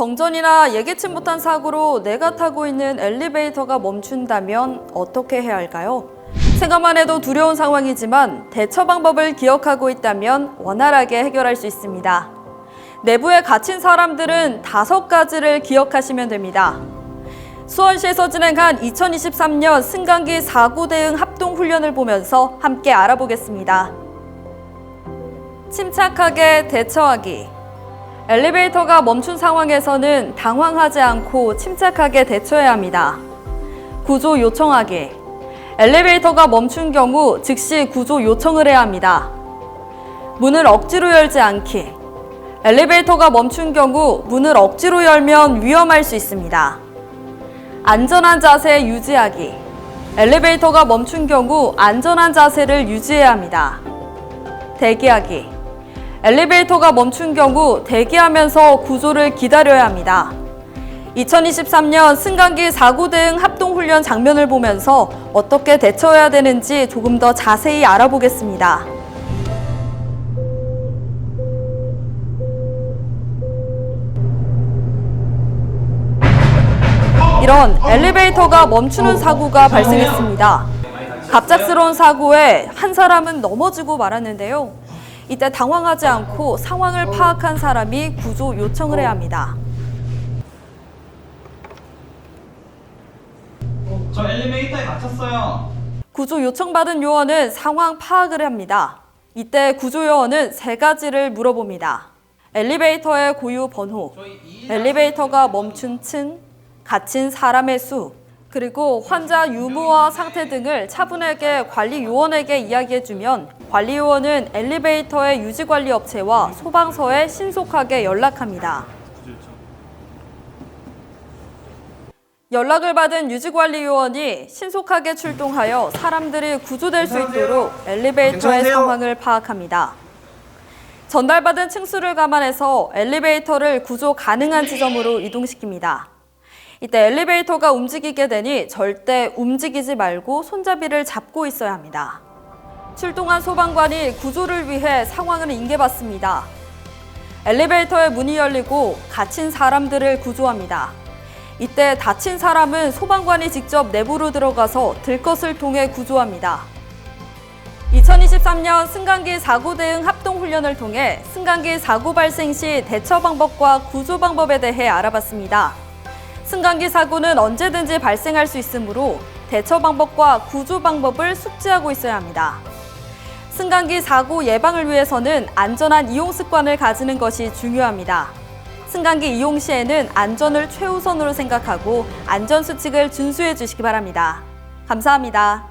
정전이나 예기치 못한 사고로 내가 타고 있는 엘리베이터가 멈춘다면 어떻게 해야 할까요? 생각만 해도 두려운 상황이지만 대처 방법을 기억하고 있다면 원활하게 해결할 수 있습니다. 내부에 갇힌 사람들은 다섯 가지를 기억하시면 됩니다. 수원시에서 진행한 2023년 승강기 사고 대응 합동 훈련을 보면서 함께 알아보겠습니다. 침착하게 대처하기. 엘리베이터가 멈춘 상황에서는 당황하지 않고 침착하게 대처해야 합니다. 구조 요청하기. 엘리베이터가 멈춘 경우 즉시 구조 요청을 해야 합니다. 문을 억지로 열지 않기. 엘리베이터가 멈춘 경우 문을 억지로 열면 위험할 수 있습니다. 안전한 자세 유지하기. 엘리베이터가 멈춘 경우 안전한 자세를 유지해야 합니다. 대기하기. 엘리베이터가 멈춘 경우 대기하면서 구조를 기다려야 합니다. 2023년 승강기 사고 대응 합동 훈련 장면을 보면서 어떻게 대처해야 되는지 조금 더 자세히 알아보겠습니다. 이런 엘리베이터가 멈추는 사고가 발생했습니다. 갑작스러운 사고에 한 사람은 넘어지고 말았는데요. 이때 당황하지 않고 상황을 파악한 사람이 구조 요청을 해야 합니다. 저 엘리베이터에 갇혔어요. 구조 요청받은 요원은 상황 파악을 합니다. 이때 구조 요원은 세 가지를 물어봅니다. 엘리베이터의 고유 번호, 엘리베이터가 멈춘 층, 갇힌 사람의 수, 그리고 환자 유무와 상태 등을 차분하게 관리 요원에게 이야기해주면 관리 요원은 엘리베이터의 유지 관리 업체와 소방서에 신속하게 연락합니다. 연락을 받은 유지관리 요원이 신속하게 출동하여 사람들이 구조될 수 있도록 엘리베이터의? 상황을 파악합니다. 전달받은 층수를 감안해서 엘리베이터를 구조 가능한 지점으로 이동시킵니다. 이때 엘리베이터가 움직이게 되니 절대 움직이지 말고 손잡이를 잡고 있어야 합니다. 출동한 소방관이 구조를 위해 상황을 인계받습니다. 엘리베이터의 문이 열리고 갇힌 사람들을 구조합니다. 이때 다친 사람은 소방관이 직접 내부로 들어가서 들것을 통해 구조합니다. 2023년 승강기 사고 대응 합동 훈련을 통해 승강기 사고 발생 시 대처 방법과 구조 방법에 대해 알아봤습니다. 승강기 사고는 언제든지 발생할 수 있으므로 대처 방법과 구조 방법을 숙지하고 있어야 합니다. 승강기 사고 예방을 위해서는 안전한 이용 습관을 가지는 것이 중요합니다. 승강기 이용 시에는 안전을 최우선으로 생각하고 안전 수칙을 준수해 주시기 바랍니다. 감사합니다.